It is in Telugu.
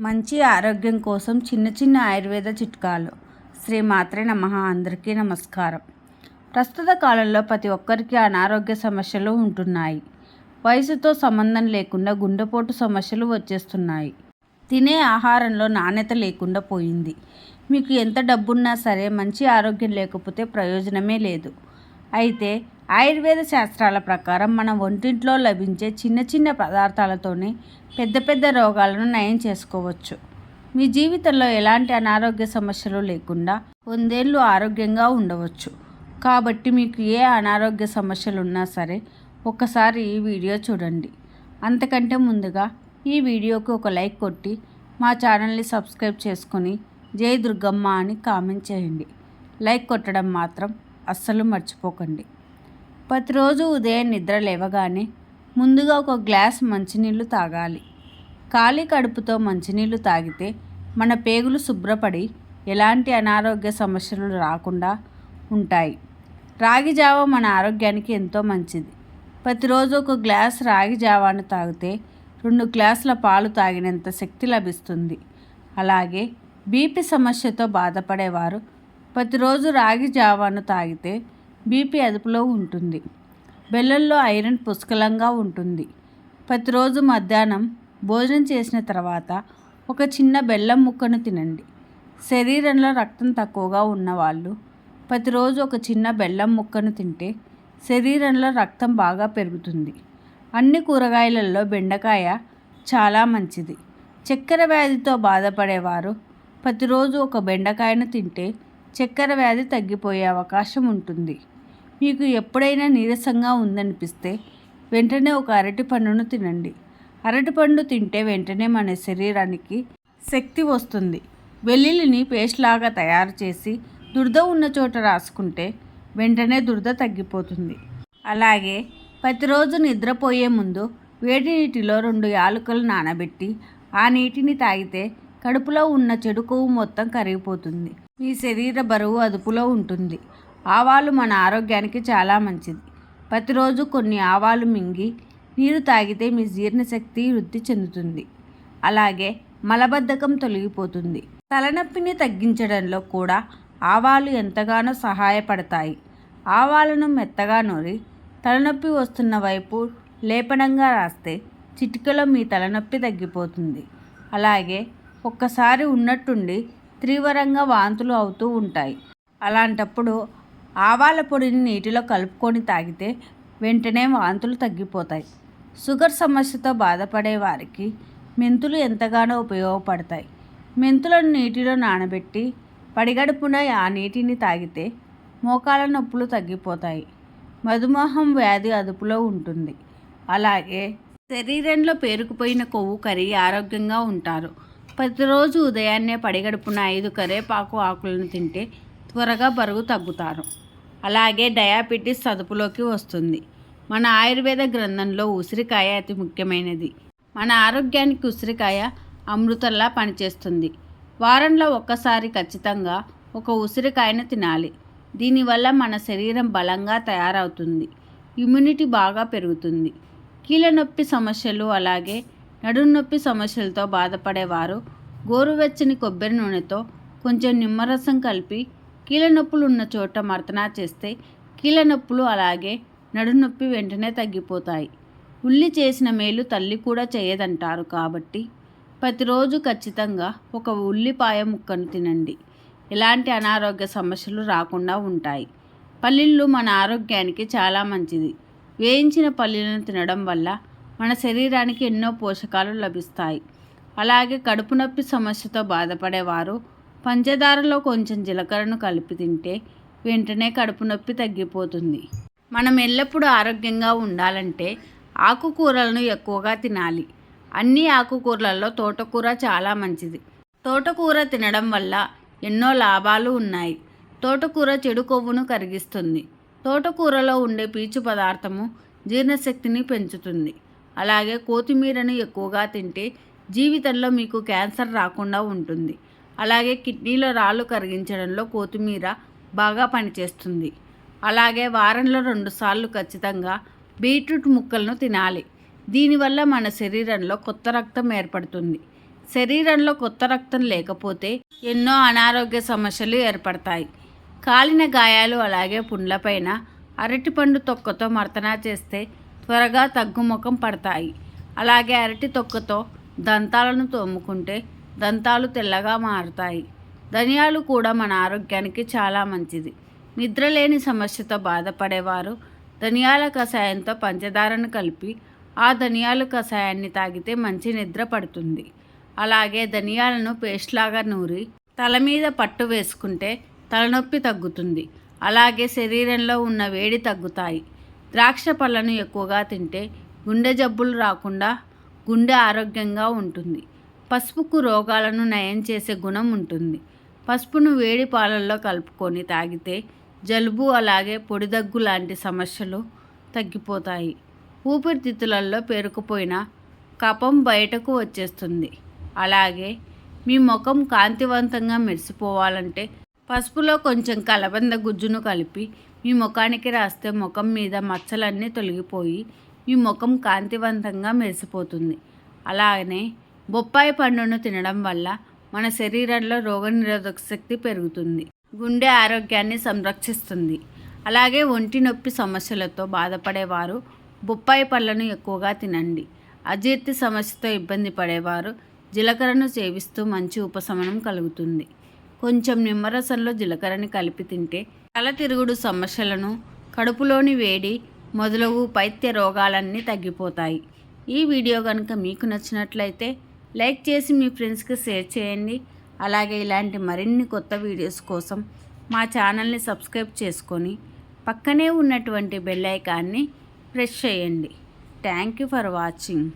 మంచి ఆరోగ్యం కోసం చిన్న చిన్న ఆయుర్వేద చిట్కాలు. శ్రీ మాత్రే నమ. అందరికీ నమస్కారం. ప్రస్తుత కాలంలో ప్రతి ఒక్కరికి అనారోగ్య సమస్యలు ఉంటున్నాయి. వయసుతో సంబంధం లేకుండా గుండెపోటు సమస్యలు వచ్చేస్తున్నాయి. తినే ఆహారంలో నాణ్యత లేకుండా పోయింది. మీకు ఎంత డబ్బున్నా సరే మంచి ఆరోగ్యం లేకపోతే ప్రయోజనమే లేదు. అయితే ఆయుర్వేద శాస్త్రాల ప్రకారం మన వంటింట్లో లభించే చిన్న చిన్న పదార్థాలతోనే పెద్ద పెద్ద రోగాలను నయం చేసుకోవచ్చు. మీ జీవితంలో ఎలాంటి అనారోగ్య సమస్యలు లేకుండా వందేళ్ళు ఆరోగ్యంగా ఉండవచ్చు. కాబట్టి మీకు ఏ అనారోగ్య సమస్యలు ఉన్నా సరే ఒక్కసారి ఈ వీడియో చూడండి. అంతకంటే ముందుగా ఈ వీడియోకి ఒక లైక్ కొట్టి మా ఛానల్ని సబ్స్క్రైబ్ చేసుకొని జై దుర్గమ్మ అని కామెంట్ చేయండి. లైక్ కొట్టడం మాత్రం అస్సలు మర్చిపోకండి. ప్రతిరోజు ఉదయం నిద్ర లేవగానే ముందుగా ఒక గ్లాస్ మంచినీళ్ళు తాగాలి. ఖాళీ కడుపుతో మంచినీళ్ళు తాగితే మన పేగులు శుభ్రపడి ఎలాంటి అనారోగ్య సమస్యలు రాకుండా ఉంటాయి. రాగి జావ మన ఆరోగ్యానికి ఎంతో మంచిది. ప్రతిరోజు ఒక గ్లాస్ రాగి జావాను తాగితే రెండు గ్లాసుల పాలు తాగినంత శక్తి లభిస్తుంది. అలాగే బీపీ సమస్యతో బాధపడేవారు ప్రతిరోజు రాగి జావాను తాగితే బీపీ అదుపులో ఉంటుంది. బెల్లంలో ఐరన్ పుష్కలంగా ఉంటుంది. ప్రతిరోజు మధ్యాహ్నం భోజనం చేసిన తర్వాత ఒక చిన్న బెల్లం ముక్కను తినండి. శరీరంలో రక్తం తక్కువగా ఉన్నవాళ్ళు ప్రతిరోజు ఒక చిన్న బెల్లం ముక్కను తింటే శరీరంలో రక్తం బాగా పెరుగుతుంది. అన్ని కూరగాయలలో బెండకాయ చాలా మంచిది. చక్కెర వ్యాధితో బాధపడేవారు ప్రతిరోజు ఒక బెండకాయను తింటే చక్కెర వ్యాధి తగ్గిపోయే అవకాశం ఉంటుంది. మీకు ఎప్పుడైనా నీరసంగా ఉందనిపిస్తే వెంటనే ఒక అరటి పండును తినండి. అరటిపండు తింటే వెంటనే మన శరీరానికి శక్తి వస్తుంది. వెల్లుల్లిని పేస్ట్ లాగా తయారు చేసి దురద ఉన్న చోట రాసుకుంటే వెంటనే దురద తగ్గిపోతుంది. అలాగే ప్రతిరోజు నిద్రపోయే ముందు వేడి నీటిలో రెండు యాలకులు నానబెట్టి ఆ నీటిని తాగితే కడుపులో ఉన్న చెడు కొవ్వు మొత్తం కరిగిపోతుంది. మీ శరీర బరువు అదుపులో ఉంటుంది. ఆవాలు మన ఆరోగ్యానికి చాలా మంచిది. ప్రతిరోజు కొన్ని ఆవాలు మింగి నీరు తాగితే మీ జీర్ణశక్తి వృద్ధి చెందుతుంది. అలాగే మలబద్ధకం తొలగిపోతుంది. తలనొప్పిని తగ్గించడంలో కూడా ఆవాలు ఎంతగానో సహాయపడతాయి. ఆవాలను మెత్తగా నూరి తలనొప్పి వస్తున్న వైపు లేపనంగా రాస్తే చిటికలో మీ తలనొప్పి తగ్గిపోతుంది. అలాగే ఒక్కసారి ఉన్నట్టుండి తీవ్రంగా వాంతులు అవుతూ ఉంటాయి. అలాంటప్పుడు ఆవాల పొడిని నీటిలో కలుపుకొని తాగితే వెంటనే వాంతులు తగ్గిపోతాయి. షుగర్ సమస్యతో బాధపడే వారికి మెంతులు ఎంతగానో ఉపయోగపడతాయి. మెంతులను నీటిలో నానబెట్టి పడిగడుపున ఆ నీటిని తాగితే మోకాల నొప్పులు తగ్గిపోతాయి. మధుమేహం వ్యాధి అదుపులో ఉంటుంది. అలాగే శరీరంలో పేరుకుపోయిన కొవ్వు కరిగి ఆరోగ్యంగా ఉంటారు. ప్రతిరోజు ఉదయాన్నే పడిగడుపున ఐదు కరేపాకు ఆకులను తింటే త్వరగా బరువు తగ్గుతారు. అలాగే డయాబెటీస్ అదుపులోకి వస్తుంది. మన ఆయుర్వేద గ్రంథంలో ఉసిరికాయ అతి ముఖ్యమైనది. మన ఆరోగ్యానికి ఉసిరికాయ అమృతంలా పనిచేస్తుంది. వారంలో ఒక్కసారి ఖచ్చితంగా ఒక ఉసిరికాయను తినాలి. దీనివల్ల మన శరీరం బలంగా తయారవుతుంది. ఇమ్యూనిటీ బాగా పెరుగుతుంది. కీళ్ళ నొప్పి సమస్యలు అలాగే నడుము నొప్పి సమస్యలతో బాధపడేవారు గోరువెచ్చని కొబ్బరి నూనెతో కొంచెం నిమ్మరసం కలిపి కీళ్ళ నొప్పులు ఉన్న చోట మర్తనా చేస్తే కీళ్ళ నొప్పులు అలాగే నడునొప్పి వెంటనే తగ్గిపోతాయి. ఉల్లి చేసిన మేలు తల్లి కూడా చేయదంటారు కాబట్టి ప్రతిరోజు ఖచ్చితంగా ఒక ఉల్లిపాయ ముక్కను తినండి. ఎలాంటి అనారోగ్య సమస్యలు రాకుండా ఉంటాయి. పల్లీలు మన ఆరోగ్యానికి చాలా మంచిది. వేయించిన పల్లీలను తినడం వల్ల మన శరీరానికి ఎన్నో పోషకాలు లభిస్తాయి. అలాగే కడుపు నొప్పి సమస్యతో బాధపడేవారు పంచదారలో కొంచెం జీలకర్రను కలిపి తింటే వెంటనే కడుపు నొప్పి తగ్గిపోతుంది. మనం ఎల్లప్పుడూ ఆరోగ్యంగా ఉండాలంటే ఆకుకూరలను ఎక్కువగా తినాలి. అన్ని ఆకుకూరలలో తోటకూర చాలా మంచిది. తోటకూర తినడం వల్ల ఎన్నో లాభాలు ఉన్నాయి. తోటకూర చెడు కొవ్వును కరిగిస్తుంది. తోటకూరలో ఉండే పీచు పదార్థము జీర్ణశక్తిని పెంచుతుంది. అలాగే కొత్తిమీరను ఎక్కువగా తింటే జీవితంలో మీకు క్యాన్సర్ రాకుండా ఉంటుంది. అలాగే కిడ్నీలో రాళ్ళు కరిగించడంలో కొత్తిమీర బాగా పనిచేస్తుంది. అలాగే వారంలో రెండుసార్లు ఖచ్చితంగా బీట్రూట్ ముక్కలను తినాలి. దీనివల్ల మన శరీరంలో కొత్త రక్తం ఏర్పడుతుంది. శరీరంలో కొత్త రక్తం లేకపోతే ఎన్నో అనారోగ్య సమస్యలు ఏర్పడతాయి. కాలిన గాయాలు అలాగే పుండ్లపైన అరటిపండు తొక్కతో మర్తనా చేస్తే త్వరగా తగ్గుముఖం పడతాయి. అలాగే అరటి తొక్కతో దంతాలను తోముకుంటే దంతాలు తెల్లగా మారుతాయి. ధనియాలు కూడా మన ఆరోగ్యానికి చాలా మంచిది. నిద్రలేని సమస్యతో బాధపడేవారు ధనియాల కషాయంతో పంచదారను కలిపి ఆ ధనియాల కషాయాన్ని తాగితే మంచి నిద్ర పడుతుంది. అలాగే ధనియాలను పేస్ట్ లాగా నూరి తల మీద పట్టు వేసుకుంటే తలనొప్పి తగ్గుతుంది. అలాగే శరీరంలో ఉన్న వేడి తగ్గుతాయి. ద్రాక్ష పళ్ళను ఎక్కువగా తింటే గుండె జబ్బులు రాకుండా గుండె ఆరోగ్యంగా ఉంటుంది. పసుపుకు రోగాలను నయం చేసే గుణం ఉంటుంది. పసుపును వేడి పాలల్లో కలుపుకొని తాగితే జలుబు అలాగే పొడిదగ్గు లాంటి సమస్యలు తగ్గిపోతాయి. ఊపిరితిత్తులలో పేరుకుపోయిన కపం బయటకు వచ్చేస్తుంది. అలాగే మీ ముఖం కాంతివంతంగా మెరిసిపోవాలంటే పసుపులో కొంచెం కలబంద గుజ్జును కలిపి మీ ముఖానికి రాస్తే ముఖం మీద మచ్చలన్నీ తొలగిపోయి మీ ముఖం కాంతివంతంగా మెరిసిపోతుంది. అలాగనే బొప్పాయి పండును తినడం వల్ల మన శరీరంలో రోగనిరోధక శక్తి పెరుగుతుంది. గుండె ఆరోగ్యాన్ని సంరక్షిస్తుంది. అలాగే ఒంటి నొప్పి సమస్యలతో బాధపడేవారు బొప్పాయి పళ్ళను ఎక్కువగా తినండి. అజీర్తి సమస్యతో ఇబ్బంది పడేవారు జీలకర్రను సేవిస్తూ మంచి ఉపశమనం కలుగుతుంది. కొంచెం నిమ్మరసంలో జీలకర్రని కలిపి తింటే తలతిరుగుడు సమస్యలను కడుపులోని వేడి మొదలగు పైత్య రోగాలన్నీ తగ్గిపోతాయి. ఈ వీడియో కనుక మీకు నచ్చినట్లయితే లైక్ చేసి మీ ఫ్రెండ్స్కి షేర్ చేయండి. అలాగే ఇలాంటి మరిన్ని కొత్త వీడియోస్ కోసం మా ఛానల్ని సబ్స్క్రైబ్ చేసుకొని పక్కనే ఉన్నటువంటి బెల్ ఐకాన్ని ప్రెస్ చేయండి. Thank you for watching.